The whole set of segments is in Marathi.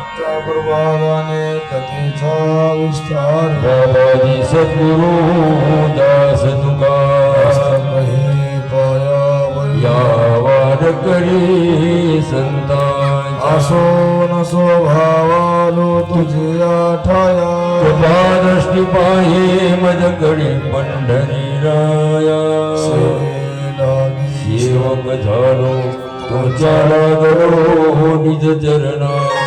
प्रभावाने कथेचा विस्तार बाबाजी सद्गुरु दास तुका पायावरी. या वारकरी संतांच्या असो नसो भावालो तुझे आठाया. कृपा दृष्टी पाहे मजकडे पंढरी राया. सेवक झालो तुझ्या लागलो निज चरणा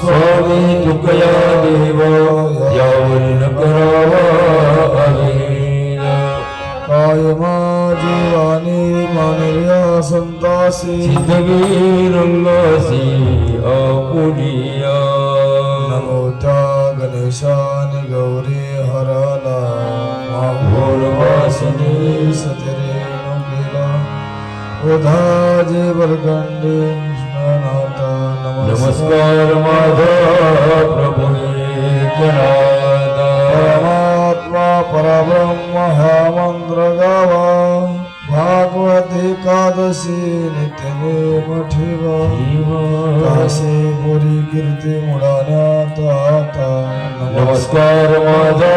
स्वामी तुकया देवा यावर न करावा. काय माझी वाणी मानल्या संतासी? सिद्धवी रंगासी आपुलिया नमो त्या गणेशाने गौरी हराला. घोरवासिनी सतरे केला उधाजे बरगंडे नमस्कार माझा प्रभू एकनाथा परमात्मा परब्रह्म हा मंत्र गावा भागवत एकादशी नित्यनेम ठेवा. काशी पुरी कीर्ती मुडाण्यात आता. नमस्कार माझा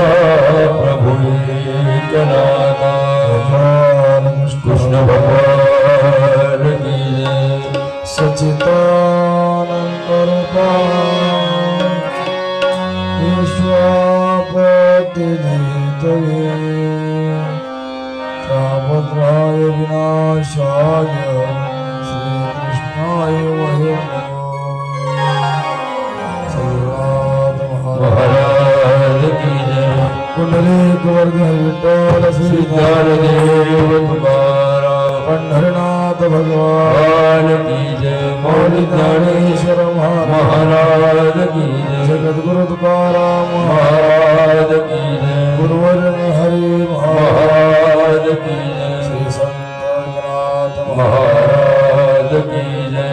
महाराज की जगद्गुरु तुकाराम. महाराज की जय. गुरुवर्य हरि महाराज की श्री संत एकनाथ महाराज. की जय.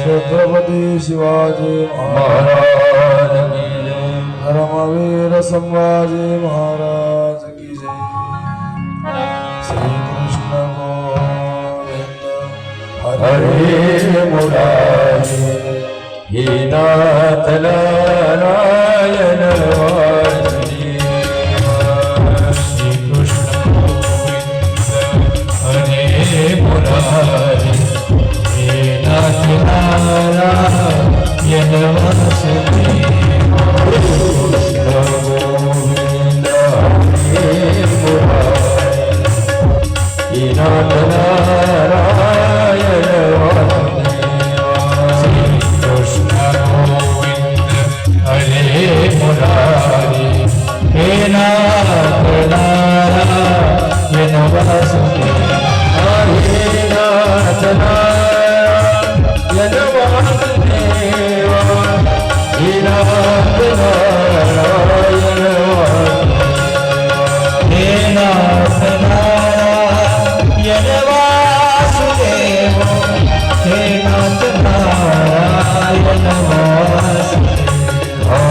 छत्रपती शिवाजी महाराज की धर्मवीर संभाजी महाराज की जय. श्री कृष्ण गोविंद हरे मुरारी हे नाथ नारायण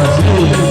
Brasil.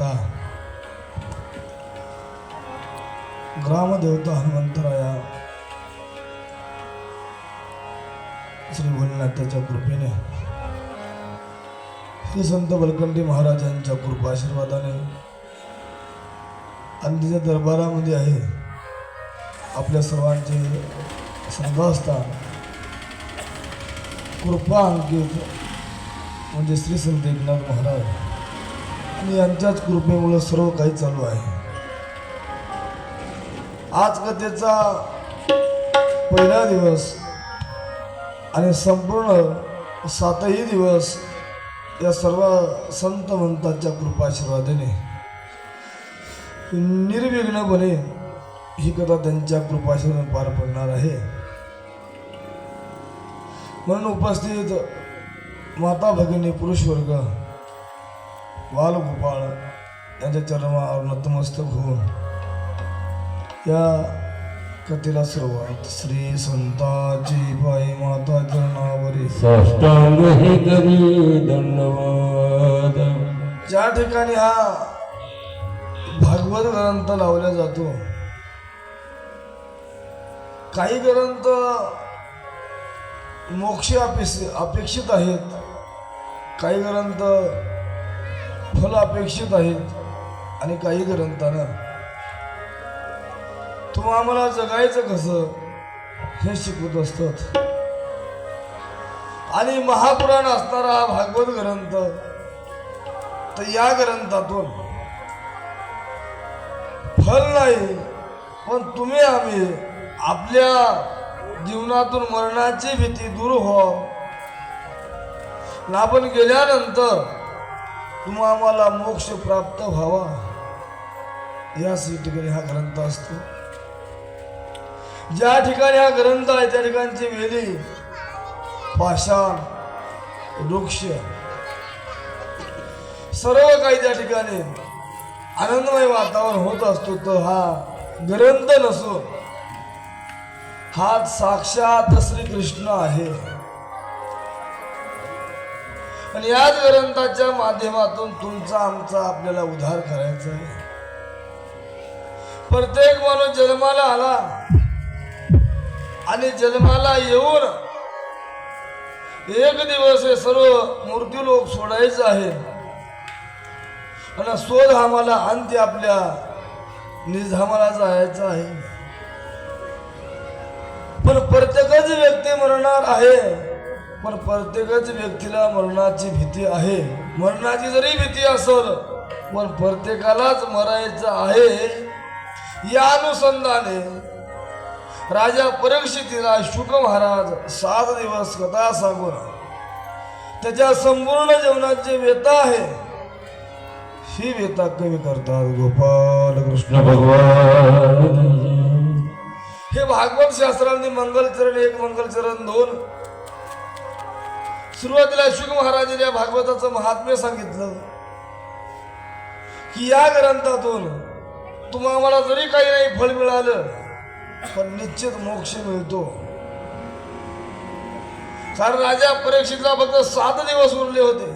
आकरणारायण ग्रामदेवता हनुमंतराया. श्री भोलेनाथाच्या कृपेने. श्री संत बलकंडी महाराजांच्या कृपा आशीर्वादाने तिच्या दरबारामध्ये आहे आपल्या सर्वांचे श्रद्धास्थान कृपा अंकित म्हणजे श्री संत एकनाथ महाराज. आणि यांच्याच कृपेमुळं सर्व काही चालू आहे. आज कथेचा पहिला दिवस आणि संपूर्ण सातही दिवस या सर्व संत मंतांच्या कृपाशीर्वादाने निर्विघ्नपणे ही कथा त्यांच्या कृपाशीर्वादाने पार पडणार आहे. म्हणून उपस्थित माता भगिनी पुरुष वर्ग बालगोपाळ यांच्या चरणावर नतमस्तक होऊन या कथेला सुरुवात. श्री संताची बाई माता चरणावरी साष्टांग हे करी दंडवाद. ज्या ठिकाणी हा भागवत ग्रंथ लावला जातो काही ग्रंथ मोक्ष अपेक्ष अपेक्षित आहेत काही ग्रंथ फल अपेक्षित आहेत आणि काही ग्रंथानं. तुम्हा आम्हाला जगायचं कसं हे शिकवत असतात. आणि महापुराण असणारा हा भागवत ग्रंथ तर या ग्रंथातून फल नाही पण तुम्ही आम्ही आपल्या जीवनातून मरणाची भीती दूर हो आपण गेल्यानंतर किंवा आम्हाला मोक्ष प्राप्त व्हावा. याच ठिकाणी हा ग्रंथ असतो. ज्या ठिकाणी हा ग्रंथ आहे त्या ठिकाणची वेली पाषाण वृक्ष सर्व काही त्या ठिकाणी आनंदमय वातावरण होत असतो तर हा ग्रंथ नसून हा साक्षात श्रीकृष्ण आहे. आणि याच ग्रंथाच्या माध्यमातून तुमचा आमचा आपल्याला उद्धार करायचा आहे. प्रत्येक माणूस जन्माला आला आणि जन्माला येऊन एक दिवस हे सर्व मूर्ती लोक सोडायचं आहे. आणि स्वधामाला अंत्य आपल्या निजामाला जायचं आहे. पण प्रत्येकच व्यक्ती मरणार आहे. पण प्रत्येकच व्यक्तीला मरणाची भीती आहे. मरणाची जरी भीती असेल पण प्रत्येकालाच मरायचं आहे. या अनुषंगाने राजा परीक्षितीला शुक महाराज सात दिवस कथा सांगून त्याच्या संपूर्ण जीवनाची व्यथा आहे ही व्यथा कमी करतात. गोपाल कृष्ण भगवान. हे भागवत शास्त्रांनी मंगलचरण एक मंगलचरण दोन सुरुवातीला शुक महाराजांनी या भागवताचं महात्म्य सांगितलं. की या ग्रंथातून तुम्हाला जरी काही नाही फळ मिळालं पण निश्चित मोक्ष मिळतो. कारण राजा परीक्षितला फक्त सात दिवस उरले होते.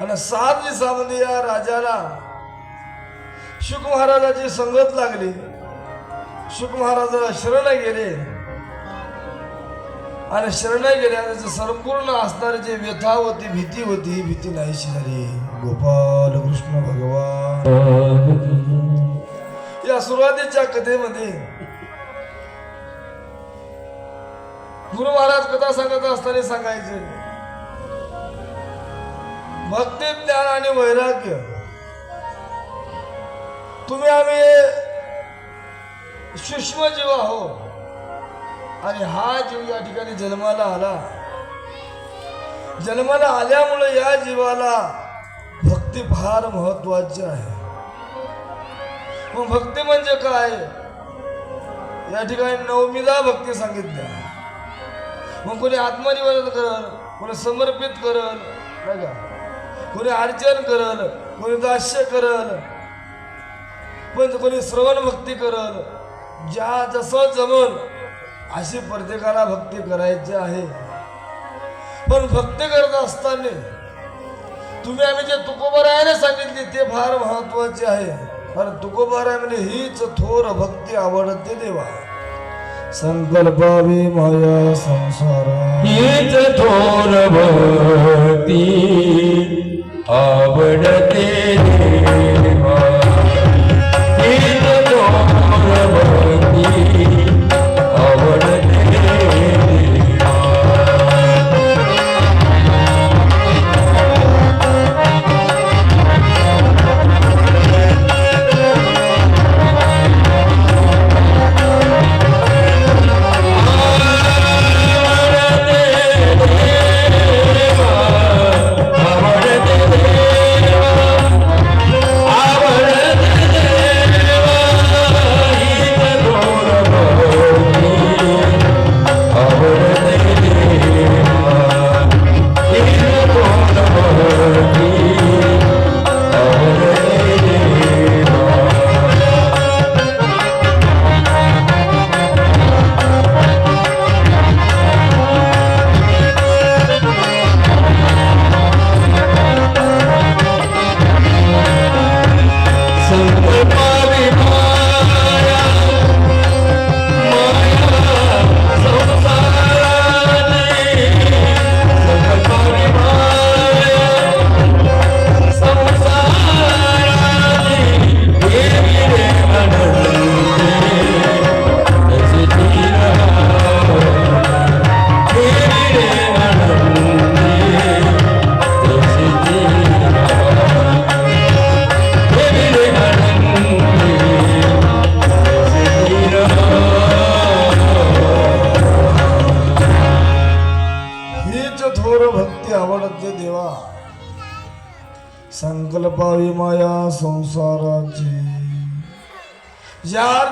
आणि सात दिवसामध्ये या राजाला शुक महाराजाची संगत लागली. शुक महाराजाला शरण गेले. आणि शरणा गेल्यानंतर संपूर्ण असणारी जी व्यथा होती भीती होती भीती नाहीशी झाली. गोपाल कृष्ण भगवान. या सुरुवातीच्या कथेमध्ये गुरु महाराज कथा सांगत असताना सांगायचे भक्ती ज्ञान आणि वैराग्य तुम्ही आम्ही सूक्ष्म जीव आहो आणि हा जीव या ठिकाणी जन्माला आला. जन्माला आल्यामुळे या जीवाला भक्ती फार महत्वाची आहे. मग भक्ती म्हणजे काय? या ठिकाणी नवमीला भक्ती सांगितल्या मग कोणी आत्मनिवेदन करल कोणी समर्पित करल नाही का? कोणी अर्चन करल कोणी दास्य करल पण कोणी श्रवण भक्ती करल ज्या जसं जमल अशी प्रत्येकाला भक्ती करायची आहे. पण भक्ती करत असताना तुम्ही आम्ही जे तुकोबरायाने सांगितले ते फार महत्त्वाचे आहे. कारण तुकोबराय म्हणजे हीच थोर भक्ती आवडते देवा. संकल्पावी माया संसारा. हीच थोर भक्ती आवडते देवा.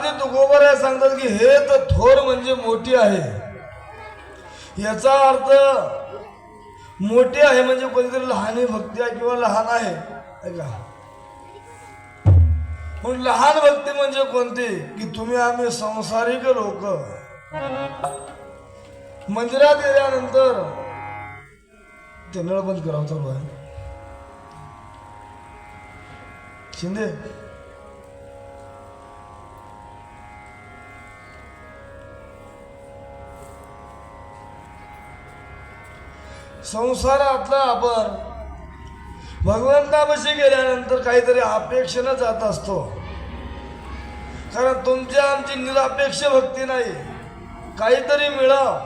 या तुकोबर आहे सांगतात की हे तर थोर म्हणजे मोठी आहे. याचा अर्थ मोठी आहे म्हणजे कोणीतरी लहानी भक्ती आहे किंवा लहान आहे. ऐका पण लहान भक्ती म्हणजे कोणती? की तुम्ही आम्ही संसारिक लोक. मंदिरात गेल्यानंतर ते नळ बंद करावं चालू आहे. शिंदे संसारातला आपण भगवंतापाशी गेल्यानंतर काहीतरी अपेक्षेनं जात असतो. कारण तुमची आमची निरापेक्ष भक्ती नाही. काहीतरी मिळाव.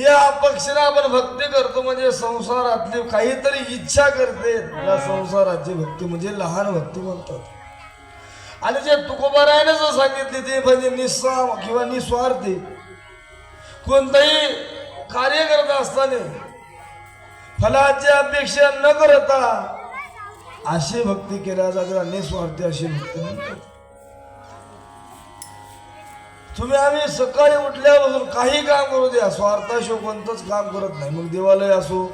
या अपेक्षेनं आपण भक्ती करतो म्हणजे संसारातली काहीतरी इच्छा करते. या संसाराची भक्ती म्हणजे लहान भक्ती म्हणतात. आणि जे तुकोबारायनं जर सांगितली ते म्हणजे निस्वा किंवा निस्वार्थी. कोणतंही कार्य करत असताना फलाची अपेक्षा न करता अशी भक्ती केल्या जाते निस्वार्थी अशी भक्ती म्हणतात. तुम्ही आम्ही सकाळी उठल्यापासून काही काम करू द्या. स्वार्थाशिव कोणतंच काम करत नाही. मग देवालय असो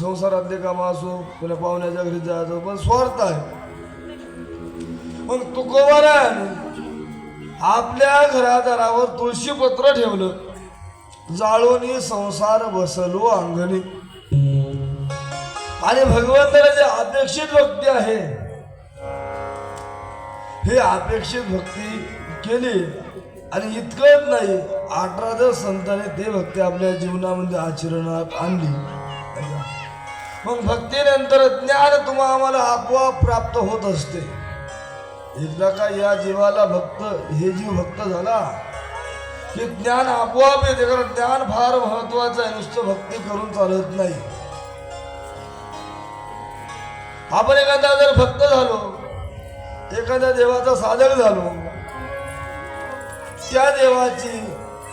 संसारातले काम असो कोणा पाहुण्याच्या घरी जायचं पण स्वार्थ आहे. मग तुकोबारायण आपल्या घरादारावर तुळशी पत्र ठेवलं. जाळून संसार बसलो अंगणी. आणि भगवंताला जे अपेक्षित भक्ती आहे हे अपेक्षित भक्ती केली आणि इतकंच नाही अठरा संतांनी ते भक्ती आपल्या जीवनामध्ये आचरणात आणली. मग भक्तीनंतर ज्ञान तुम्हा आम्हाला आपोआप प्राप्त होत असते. एकदा का या जीवाला भक्त हे जीव भक्त झाला हे ज्ञान आपोआप येते कारण ज्ञान फार महत्वाचं आहे. नुसतं भक्ती करून चालत नाही. आपण एखादा जर भक्त झालो एखाद्या देवाचा साधक झालो त्या देवाची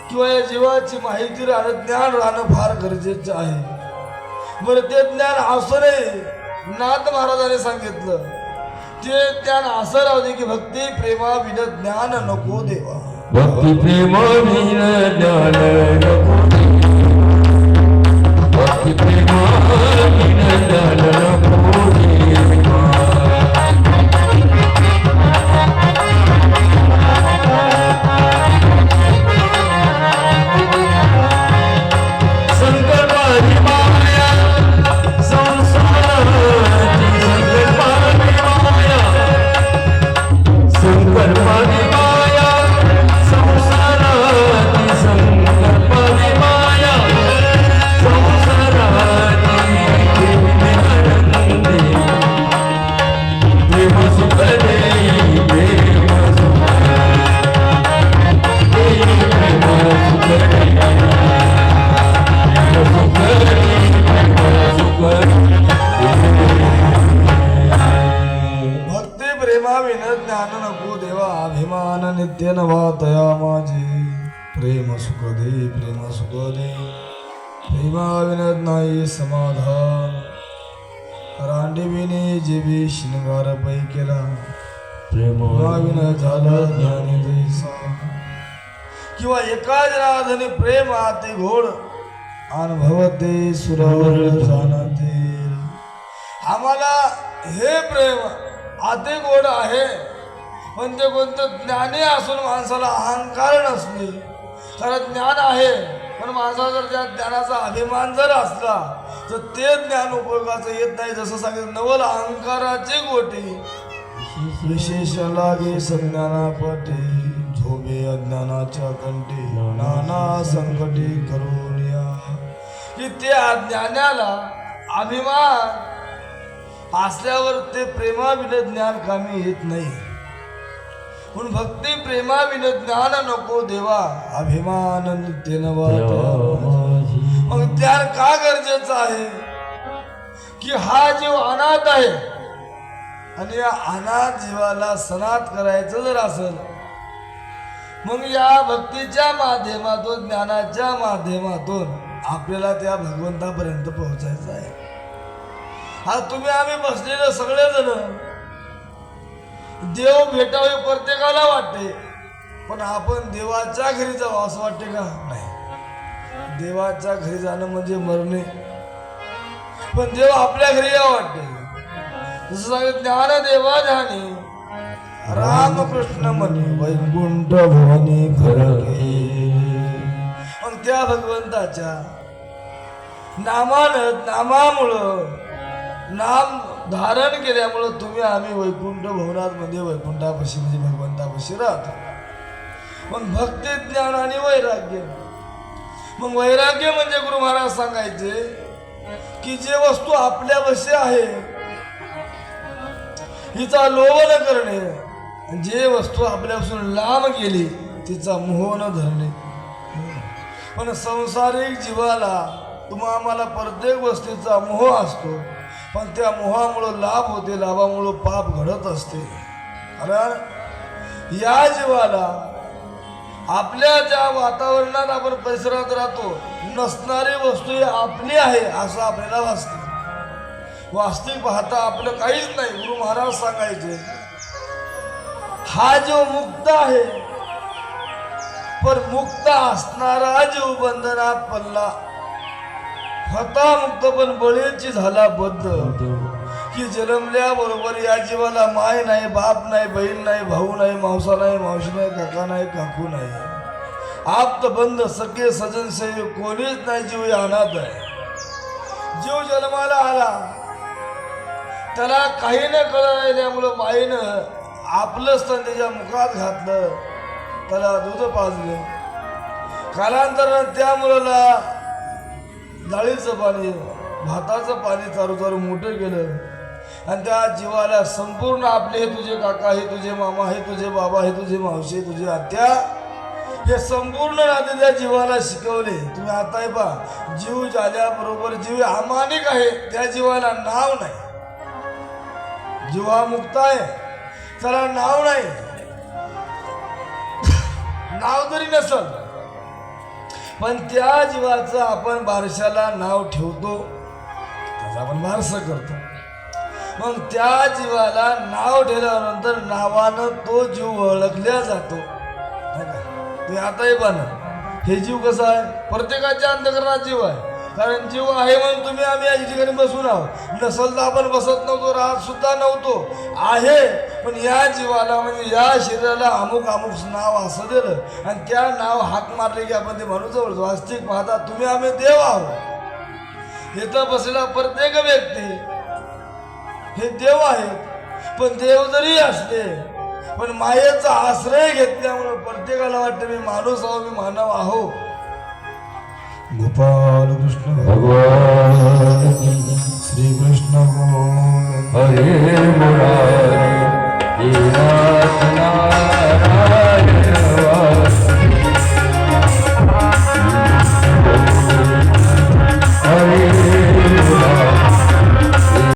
किंवा या जीवाची माहिती राहणं ज्ञान राहणं फार गरजेचं आहे. बरं ते ज्ञान असं नाही नाथ महाराजांनी सांगितलं. ते ज्ञान असं राहते की भक्ती प्रेमा विन ज्ञान नको देवा. भक्ती प्रेम विन ज्ञान नको भक्ती केला. प्रेमाविन झाला ज्ञानी जैसा. किंवा एका जनार्दनी प्रेम आते घोड. अनुभवते सुरवर जाणते. आम्हाला हे प्रेम आते गोड आहे. पण ते कोणतं ज्ञानी असून माणसाला अहंकार नसणे. कारण ज्ञान आहे. पण माणसाला जर त्या ज्ञानाचा अभिमान जर असला तर ते ज्ञान उपयोगाचं येत नाही जसं सांगितलं नवल अहंकाराचे गोटी. विशेष लागे संज्ञानापटे झोबे अज्ञानाच्या कंटे नाना संकटे करून या की ते ज्ञानाला अभिमान असल्यावर ते प्रेमाविन ज्ञान कामी येत नाही. म्हणून भक्ती प्रेमाविन ज्ञान नको देवा. अभिमान नित्य नवा मग त्यार का गरजेचं आहे? की हा जीव अनाथ आहे? आणि या अनाथ जीवाला सनात करायचं जर असेल मग या भक्तीच्या माध्यमातून ज्ञानाच्या माध्यमातून आपल्याला त्या भगवंतापर्यंत पोहोचायचं आहे. हा तुम्ही आम्ही बसलेलं सगळेजण देव भेटावे प्रत्येकाला वाटते पण आपण देवाच्या घरी जाऊ असं वाटते का? नाही. देवाच्या घरी जाणं म्हणजे मरणे. पण देव आपल्या घरी या वाटते. जसं ज्ञान देवा ध्यानी रामकृष्ण म्हणे वैकुंठ भवानी घरके पण त्या भगवंताच्या नामानं नामामुळं नाम धारण केल्यामुळं तुम्ही आम्ही वैकुंठ भवनात मध्ये वैकुंठापाशी म्हणजे भगवंतापाशी राहतो. पण भक्ती ज्ञान आणि वैराग्य मग वैराग्य म्हणजे गुरु महाराज सांगायचे की जे वस्तू आपल्या वशी आहे हिचा लोभ न करणे जे वस्तू आपल्यापासून लांब गेली तिचा मोह न धरणे. पण संसारिक जीवाला तुम्हा आम्हाला प्रत्येक वस्तूचा मोह असतो पण त्या मोहामुळं लाभ होते लाभामुळं पाप घडत असते. कारण या जीवाला आपल्या ज्या वातावरणात आपण परिसरात राहतो नसणारी वस्तू ही आपली आहे असं आपल्याला वाचते. वास्तविक पाहता आपलं काहीच नाही गुरु महाराज सांगायचे. हा जो मुक्त आहे. पण मुक्त असणारा जीव बंधनात पडला. होता मुक्त पण बळीची झाला बद्ध की जन्मल्याबरोबर या जीवाला माय नाही बाप नाही बहीण नाही भाऊ नाही मावसा नाही मावशी नाही काका नाही काकू नाही. आप्त बंद सगळे सजन से कोणीच नाही जीव या अनाथ आहे. जीव जन्माला आला. त्याला काही न कळल्यामुळं माईनं आपलं स्तन त्याच्या मुखात घातलं. त्याला दूध पाजलं. कालांतरानं त्या मुलाला डाळीचं पाणी भाताचं पाणी चारू चारू मोठं केलं. आणि त्या जीवाला संपूर्ण आपले हे तुझे काका हे तुझे मामा हे तुझे बाबा हे तुझे मावशी हे तुझे आत्या हे संपूर्ण नाते त्या जीवाला शिकवले. तुम्ही आता पहा जीव झाल्याबरोबर जीव अमानिक आहे त्या जीवाला नाव नाही. जीवामुक्त मुक्त आहे त्याला नाव नाही. नाव जरी नसल पण त्या जीवाचं आपण बारशाला नाव ठेवतो त्याचा आपण बारसं करतो. मग त्या जीवाला नाव ठेवल्यानंतर नावानं तो जीव ओळखल्या जातो. ते तुम्ही आताही पाहा हे जीव कसं आहे? प्रत्येकाच्या अंतकरणात जीव आहे. कारण जीव आहे म्हणून तुम्ही आम्ही या ठिकाणी बसून आहोत. नसल तर आपण बसत नव्हतो राहत सुद्धा नव्हतो. आहे. पण या जीवाला म्हणजे या शरीराला अमुक अमुक नाव असं दिलं आणि त्या नाव हाक मारले की आपण ते म्हणून जवळ वास्तविक पाहता तुम्ही आम्ही देव आहोत. इथं बसलेला प्रत्येक व्यक्ती हे देव आहेत. पण देव जरी असले पण मायेचा आश्रय घेतल्यामुळे प्रत्येकाला वाटतं मी माणूस आहो मी मानव आहो. गोपाल कृष्ण. भगवान. श्रीकृष्ण. हरे